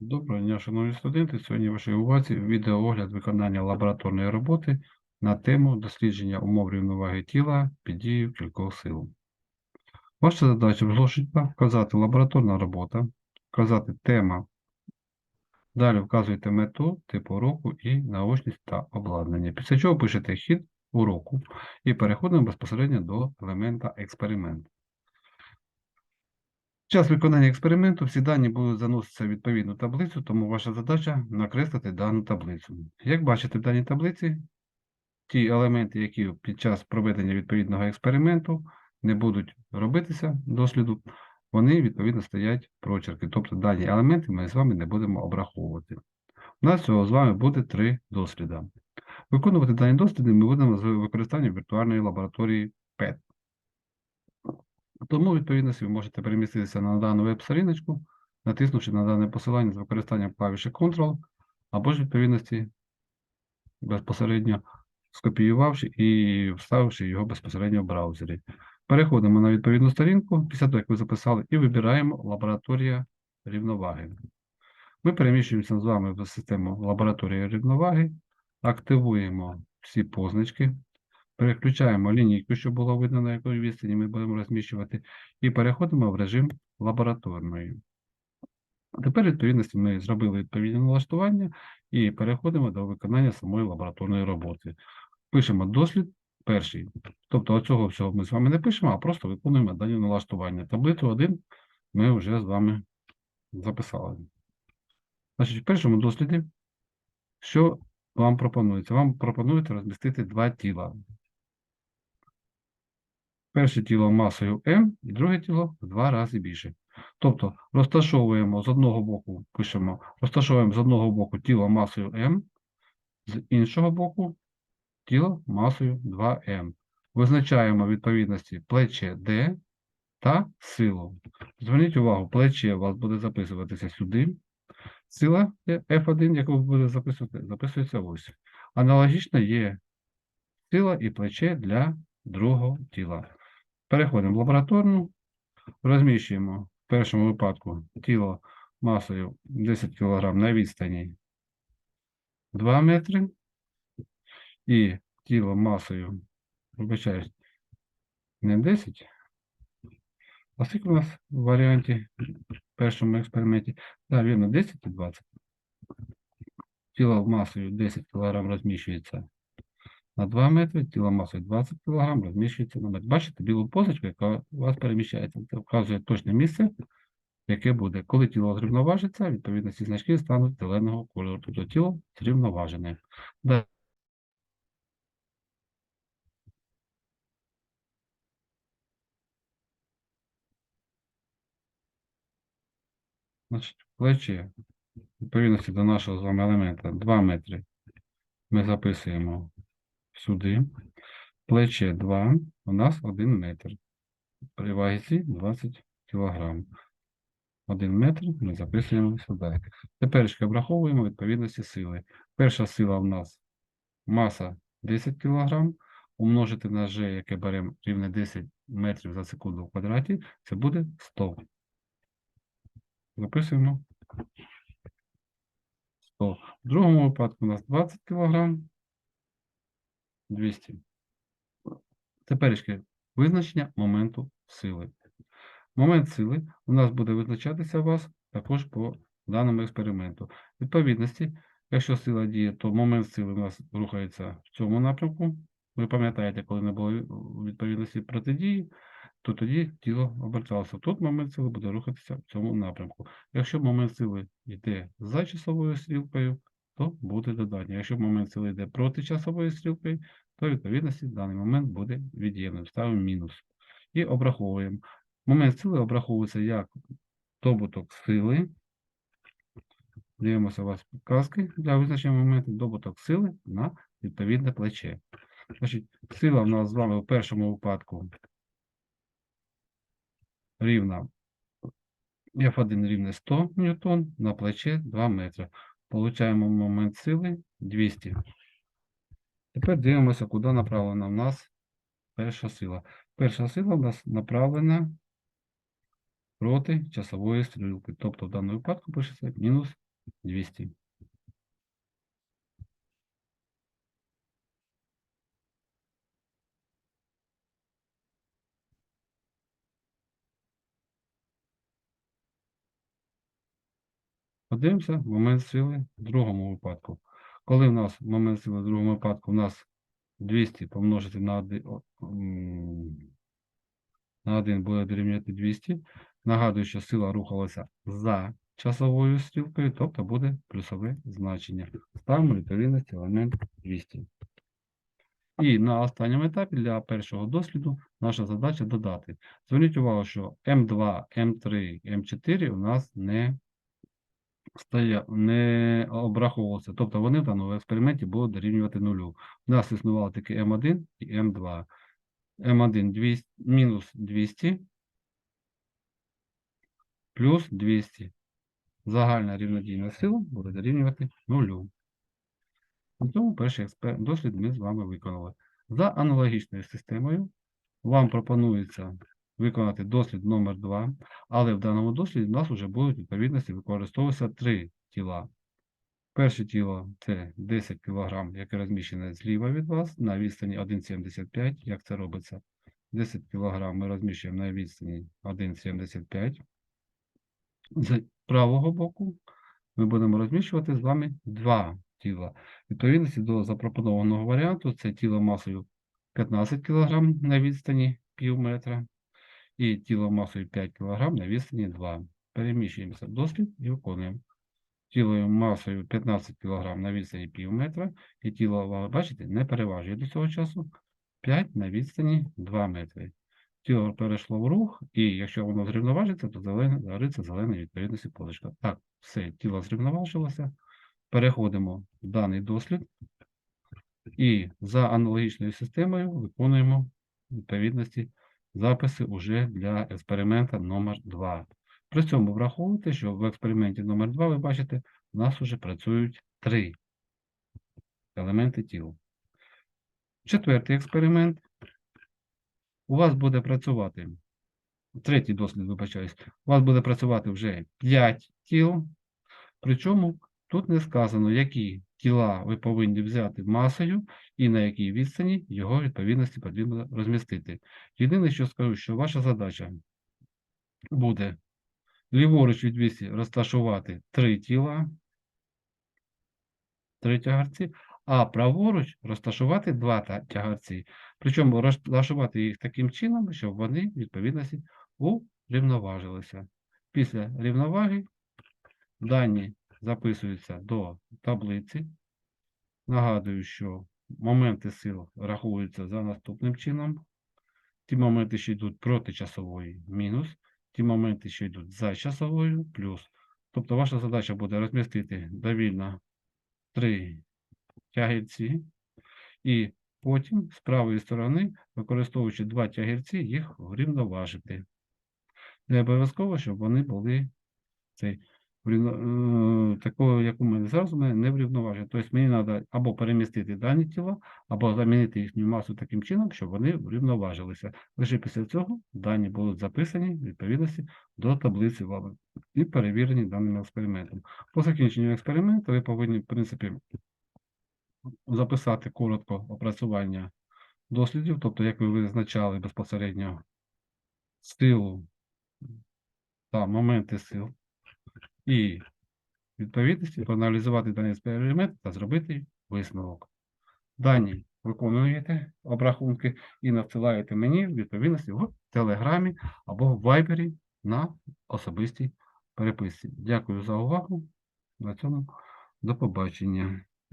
Доброго дня, шановні студенти. Сьогодні в вашій увазі відеоогляд виконання лабораторної роботи на тему дослідження умов рівноваги тіла під дією кількох сил. Ваша задача зошита вказати лабораторна робота, вказати тема. Далі вказуєте мету, тип уроку і наочність та обладнання. Після чого пишете хід уроку і переходимо безпосередньо до елемента експеримент. Час виконання експерименту всі дані будуть заноситися в відповідну таблицю, тому ваша задача накреслити дану таблицю. Як бачите в даній таблиці, ті елементи, які під час проведення відповідного експерименту не будуть робитися досліду, вони відповідно стоять прочерки. Тобто дані елементи ми з вами не будемо обраховувати. У нас всього з вами буде три досліди. Виконувати дані досліди ми будемо з використанням віртуальної лабораторії PET. Тому, відповідно, ви можете переміститися на дану веб-сторіночку, натиснувши на дане посилання з використанням клавіші Ctrl, або ж відповідності безпосередньо скопіювавши і вставивши його безпосередньо в браузері. Переходимо на відповідну сторінку, після того, як ви записали, і вибираємо лабораторія рівноваги. Ми переміщуємося з вами в систему лабораторії рівноваги, активуємо всі позначки, Переключаємо лінійку, щоб було видно, на якої відстані ми будемо розміщувати, і переходимо в режим лабораторної. Тепер, відповідності, ми зробили відповідне налаштування і переходимо до виконання самої лабораторної роботи. Пишемо дослід перший. Тобто оцього всього ми з вами не пишемо, а просто виконуємо дані налаштування. Таблицю 1 ми вже з вами записали. Значить, в першому досліді, що вам пропонується? Вам пропонують розмістити два тіла. Перше тіло масою М і друге тіло в два рази більше. Тобто розташовуємо з одного боку, пишемо, розташовуємо з одного боку тіло масою М, з іншого боку тіло масою 2М. Визначаємо відповідності плече D та силу. Зверніть увагу, плече у вас буде записуватися сюди. Сила F1, яку ви будете записувати, записується ось. Аналогічно є сила і плече для другого тіла. Переходимо в лабораторну, розміщуємо в першому випадку тіло масою 10 кг на відстані 2 метри. І тіло масою, вибачаюсь, не 10, а скільки у нас в варіанті в першому експерименті? Так, вірно, 10 і 20. Тіло масою 10 кг розміщується на 2 метри, тіло масою 20 кг розміщується на метр. Бачите білу позначку, яка у вас переміщається. Це вказує точне місце, яке буде. Коли тіло зрівноважиться, відповідно ці значки стануть зеленого кольору. Тобто тіло зрівноважене. Значить, плечі, відповідності до нашого з вами елемента 2 метри. Ми записуємо сюди. Плече 2, у нас 1 метр. При вазі 20 кг. 1 метр ми записуємо сюди. Тепер обраховуємо відповідності сили. Перша сила у нас маса 10 кг. Умножити на G, яке беремо рівне 10 метрів за секунду в квадраті, це буде 100. Записуємо 100. В другому випадку у нас 20 кг. 200. Тепер ще визначення моменту сили. Момент сили у нас буде визначатися у вас також по даному експерименту. Відповідності, якщо сила діє, то момент сили у нас рухається в цьому напрямку. Ви пам'ятаєте, коли не було відповідності протидії, то тоді тіло оберталося. Тут момент сили буде рухатися в цьому напрямку. Якщо момент сили йде за часовою стрілкою, то буде додання. Якщо момент сили йде проти часової стрілки, то відповідності даний момент буде від'ємним. Ставимо мінус. І обраховуємо. Момент сили обраховується як добуток сили. Дивимося у вас підказки для визначення моменту. Добуток сили на відповідне плече. Значить, сила в нас з вами в першому випадку рівна F1 рівне 100 ньютон на плече 2 метри. Получаємо момент сили 200. Тепер дивимося, куди направлена в нас перша сила. Перша сила в нас направлена проти часової стрілки. Тобто в даному випадку пишеться мінус 200. Подивимося момент сили в другому випадку. Коли в нас момент сили в другому випадку у нас 200 помножити на 1, на 1 буде дорівнювати 200. Нагадую, що сила рухалася за часовою стрілкою, тобто буде плюсове значення. Ставимо відповідності елемент 200. І на останньому етапі для першого досліду наша задача додати. Зверніть увагу, що М2, М3, М4 у нас не стоя... не обраховувалися. Тобто вони в даному експерименті будуть дорівнювати нулю. У нас існувало таки М1 і М2. М1 200, мінус 200 плюс 200. Загальна рівнодійна сила буде дорівнювати нулю. На цьому перший експер... дослід ми з вами виконали. За аналогічною системою вам пропонується виконати дослід номер 2 але в даному досліді у нас вже будуть відповідності використовуватися три тіла. Перше тіло це 10 кг, яке розміщене зліва від вас на відстані 1,75. Як це робиться? 10 кг ми розміщуємо на відстані 1,75. З правого боку ми будемо розміщувати з вами два тіла. Відповідності до запропонованого варіанту це тіло масою 15 кг на відстані пів метра і тіло масою 5 кг на відстані 2. Переміщуємося в дослід і виконуємо. Тіло масою 15 кг на відстані пів метра, і тіло, бачите, не переважує до цього часу 5 на відстані 2 метри. Тіло перейшло в рух, і якщо воно зрівноважиться, то загориться зелена відповідності поличка. Так, все, тіло зрівноважилося. Переходимо в даний дослід і за аналогічною системою виконуємо відповідності записи уже для експеримента номер 2 При цьому враховуйте, що в експерименті номер 2 ви бачите, у нас вже працюють три елементи тіла. Четвертий експеримент. У вас буде працювати, третій дослід, вибачаюсь, у вас буде працювати вже 5 тіл, причому тут не сказано, які тіла ви повинні взяти масою і на якій відстані його відповідності потрібно розмістити. Єдине, що скажу, що ваша задача буде ліворуч від вісі розташувати три тіла, три тягарці, а праворуч розташувати два тягарці. Причому розташувати їх таким чином, щоб вони відповідності урівноважилися. Після рівноваги дані записуються до таблиці. Нагадую, що моменти сил рахуються за наступним чином. Ті моменти, що йдуть проти часової, мінус, ті моменти, що йдуть за часовою, плюс. Тобто ваша задача буде розмістити довільно три тягірці, і потім з правої сторони, використовуючи два тягірці, їх врівноважити. Не обов'язково, щоб вони були цей такого, як у мене зараз, у мене не врівноваження. Тобто мені треба або перемістити дані тіла, або замінити їхню масу таким чином, щоб вони врівноважилися. Лише після цього дані будуть записані в відповідності до таблиці вами і перевірені даним експериментом. По закінченню експерименту ви повинні, в принципі, записати коротко опрацювання дослідів, тобто, як ви визначали безпосередньо силу та моменти сил і відповідності проаналізувати даний експеримент та зробити висновок. Дані виконуєте обрахунки і надсилаєте мені відповідності в Телеграмі або в Вайбері на особистій переписці. Дякую за увагу. На цьому до побачення.